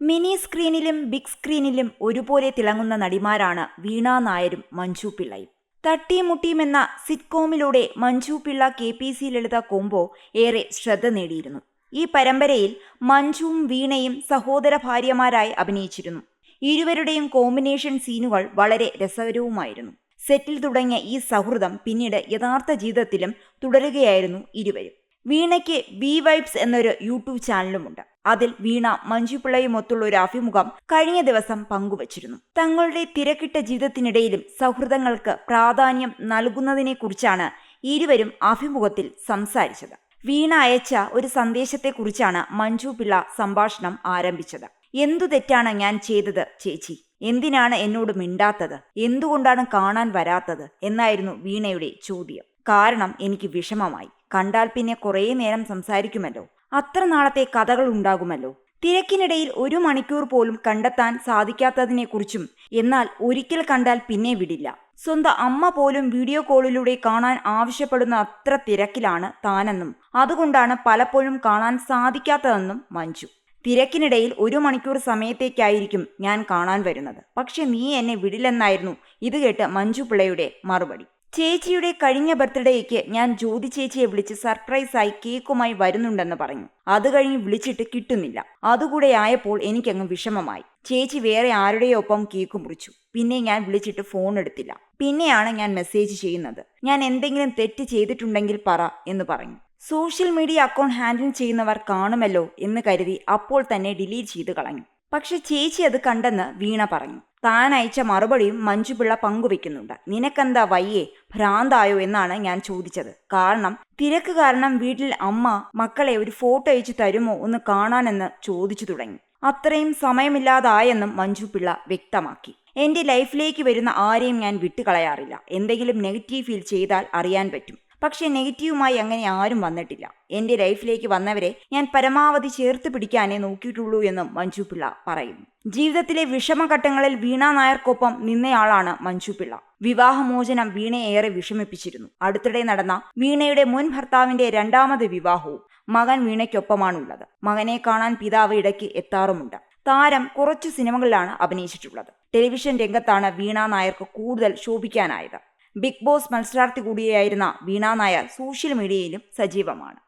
Mini സ്ക്രീനിലും big സ്ക്രീനിലും ഒരുപോലെ തിളങ്ങുന്ന നടിമാരാണ് വീണ നായരും മഞ്ജു പിള്ളയും. തട്ടിയും എന്ന സിറ്റ്കോമിലൂടെ Manju Pillai K P C Lalitha combo ഏറെ ശ്രദ്ധ നേടിയിരുന്നു. ഈ പരമ്പരയിൽ മഞ്ജുവും വീണയും സഹോദര ഭാര്യമാരായി അഭിനയിച്ചിരുന്നു. ഇരുവരുടെയും കോമ്പിനേഷൻ സീനുകൾ വളരെ രസകരവുമായിരുന്നു. സെറ്റിൽ തുടങ്ങിയ ഈ സൗഹൃദം പിന്നീട് യഥാർത്ഥ ജീവിതത്തിലും തുടരുകയായിരുന്നു ഇരുവരും. വീണയ്ക്ക് ബി വൈബ്സ് എന്നൊരു യൂട്യൂബ് ചാനലുമുണ്ട് അതിൽ വീണ മഞ്ജുപിള്ളയുമൊത്തുള്ള ഒരു അഭിമുഖം കഴിഞ്ഞ ദിവസം പങ്കുവച്ചിരുന്നു. തങ്ങളുടെ തിരക്കിട്ട ജീവിതത്തിനിടയിലും സൗഹൃദങ്ങൾക്ക് പ്രാധാന്യം നൽകുന്നതിനെക്കുറിച്ചാണ് ഇരുവരും അഭിമുഖത്തിൽ സംസാരിച്ചത്. വീണ അയച്ച ഒരു സന്ദേശത്തെക്കുറിച്ചാണ് മഞ്ജു പിള്ള സംഭാഷണം ആരംഭിച്ചത്. എന്തു തെറ്റാണ് ഞാൻ ചെയ്തത് ചേച്ചി? എന്തിനാണ് എന്നോട് മിണ്ടാത്തത്? എന്തുകൊണ്ടാണ് കാണാൻ വരാത്തത്? എന്നായിരുന്നു വീണയുടെ ചോദ്യം. കാരണം എനിക്ക് വിഷമമായി. കണ്ടാൽ പിന്നെ കുറേ നേരം സംസാരിക്കുമല്ലോ. അത്ര നാളത്തെ കഥകൾ ഉണ്ടാകുമല്ലോ. തിരക്കിനിടയിൽ ഒരു മണിക്കൂർ പോലും കണ്ടെത്താൻ സാധിക്കാത്തതിനെക്കുറിച്ചും എന്നാൽ ഒരിക്കൽ കണ്ടാൽ പിന്നെ വിടില്ല. സ്വന്തം അമ്മ പോലും വീഡിയോ കോളിലൂടെ കാണാൻ ആവശ്യപ്പെടുന്ന അത്ര തിരക്കിലാണ് താനെന്നും അതുകൊണ്ടാണ് പലപ്പോഴും കാണാൻ സാധിക്കാത്തതെന്നും മഞ്ജു. തിരക്കിനിടയിൽ ഒരു മണിക്കൂർ സമയത്തേക്കായിരിക്കും ഞാൻ കാണാൻ വരുന്നത്. പക്ഷെ നീ എന്നെ വിടില്ലെന്നായിരുന്നു ഇത് കേട്ട് മഞ്ജു പിള്ളയുടെ മറുപടി. ചേച്ചിയുടെ കഴിഞ്ഞ ബർത്ത്ഡേക്ക് ഞാൻ ജ്യോതി ചേച്ചിയെ വിളിച്ച് സർപ്രൈസായി കേക്കുമായി വരുന്നുണ്ടെന്ന് പറഞ്ഞു. അത് കഴിഞ്ഞ് വിളിച്ചിട്ട് കിട്ടുന്നില്ല. അതുകൂടെ ആയപ്പോൾ എനിക്കങ്ങ് വിഷമമായി. ചേച്ചി വേറെ ആരുടെയോ ഒപ്പം കേക്ക് മുറിച്ചു. പിന്നെ ഞാൻ വിളിച്ചിട്ട് ഫോൺ എടുത്തില്ല. പിന്നെയാണ് ഞാൻ മെസ്സേജ് ചെയ്യുന്നത്. ഞാൻ എന്തെങ്കിലും തെറ്റ് ചെയ്തിട്ടുണ്ടെങ്കിൽ പറ എന്ന് പറഞ്ഞു. സോഷ്യൽ മീഡിയ അക്കൗണ്ട് ഹാൻഡിൽ ചെയ്യുന്നവർ കാണുമല്ലോ എന്ന് കരുതി അപ്പോൾ തന്നെ ഡിലീറ്റ് ചെയ്ത് കളഞ്ഞു. പക്ഷെ ചേച്ചി അത് കണ്ടെന്ന് വീണ പറഞ്ഞു. താൻ അയച്ച മറുപടിയും മഞ്ജുപിള്ള പങ്കുവെക്കുന്നുണ്ട്. നിനക്കെന്താ വയ്യേ? ഭ്രാന്തായോ എന്നാണ് ഞാൻ ചോദിച്ചത്. കാരണം തിരക്ക് കാരണം വീട്ടിൽ അമ്മ മക്കളെ ഒരു ഫോട്ടോ അയച്ചു തരുമോ ഒന്ന് കാണാനെന്ന് ചോദിച്ചു തുടങ്ങി. അത്രയും സമയമില്ലാതായെന്നും മഞ്ജുപിള്ള വ്യക്തമാക്കി. എന്റെ ലൈഫിലേക്ക് വരുന്ന ആരെയും ഞാൻ വിട്ടുകളയാറില്ല. എന്തെങ്കിലും നെഗറ്റീവ് ഫീൽ ചെയ്താൽ അറിയാൻ പറ്റും. പക്ഷേ നെഗറ്റീവുമായി അങ്ങനെ ആരും വന്നിട്ടില്ല. എന്റെ ലൈഫിലേക്ക് വന്നവരെ ഞാൻ പരമാവധി ചേർത്ത് പിടിക്കാനേ നോക്കിയിട്ടുള്ളൂ എന്നും മഞ്ജു പിള്ള പറയുന്നു. ജീവിതത്തിലെ വിഷമഘട്ടങ്ങളിൽ വീണ നായർക്കൊപ്പം നിന്നയാളാണ് മഞ്ജു പിള്ള വിവാഹമോചനം വീണയെ ഏറെ വിഷമിപ്പിച്ചിരുന്നു. അടുത്തിടെ നടന്ന വീണയുടെ മുൻ ഭർത്താവിന്റെ രണ്ടാമത് വിവാഹവും മകൻ വീണയ്ക്കൊപ്പമാണുള്ളത്. മകനെ കാണാൻ പിതാവ് ഇടയ്ക്ക് എത്താറുമുണ്ട്. താരം കുറച്ചു സിനിമകളിലാണ് അഭിനയിച്ചിട്ടുള്ളത്. ടെലിവിഷൻ രംഗത്താണ് വീണ നായർക്ക് കൂടുതൽ ശോഭിക്കാനായത്. ബിഗ് ബോസ് മത്സരാർത്ഥി കൂടിയായിരുന്ന വീണ നായർ സോഷ്യൽ മീഡിയയിലും സജീവമാണ്.